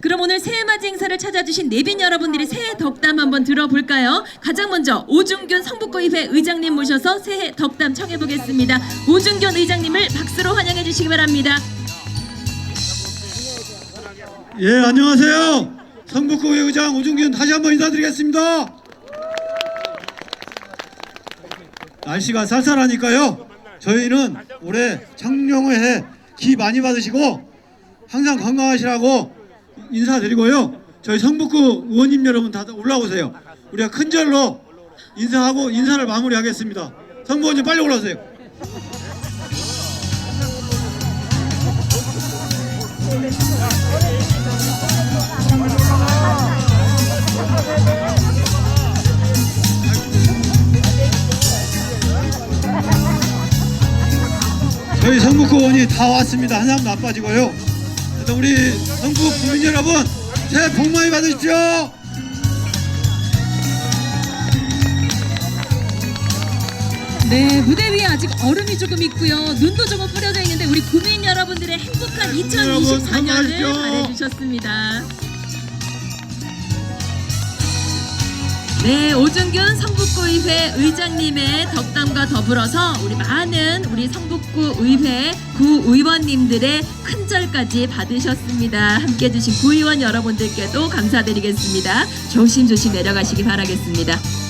그럼 오늘 새해 맞이 행사를 찾아주신 내빈 여러분들의 새해 덕담 한번 들어볼까요? 가장 먼저 오중균 성북구의회 의장님 모셔서 새해 덕담 청해보겠습니다. 오중균 의장님을 박수로 환영해 주시기 바랍니다. 예, 안녕하세요. 성북구의 의장 오중균 다시 한번 인사드리겠습니다. 날씨가 쌀쌀하니까요. 저희는 올해 창녕회 기 많이 받으시고 항상 건강하시라고 인사드리고요. 저희 성북구 의원님 여러분 다 올라오세요. 우리가 큰 절로 인사하고 인사를 마무리하겠습니다. 성부 의원님 빨리 올라오세요. 저희 성북구 의원이 다 왔습니다. 한 사람도 안 빠지고요. 그래서 우리 성북 국민 여러분 새해 복 많이 받으십시오. 네, 무대 위에 아직 얼음이 조금 있고요. 눈도 조금 뿌려져 있는데 우리 구민 여러분들의 행복한 여러분, 2024년을 건강하십시오. 바래주셨습니다. 네, 오준균 성북구의회 의장님의 덕담과 더불어서 우리 많은 우리 성북구 의회 구 의원님들의 큰절까지 받으셨습니다. 함께 해주신 구의원 여러분들께도 감사드리겠습니다. 조심조심 내려가시기 바라겠습니다.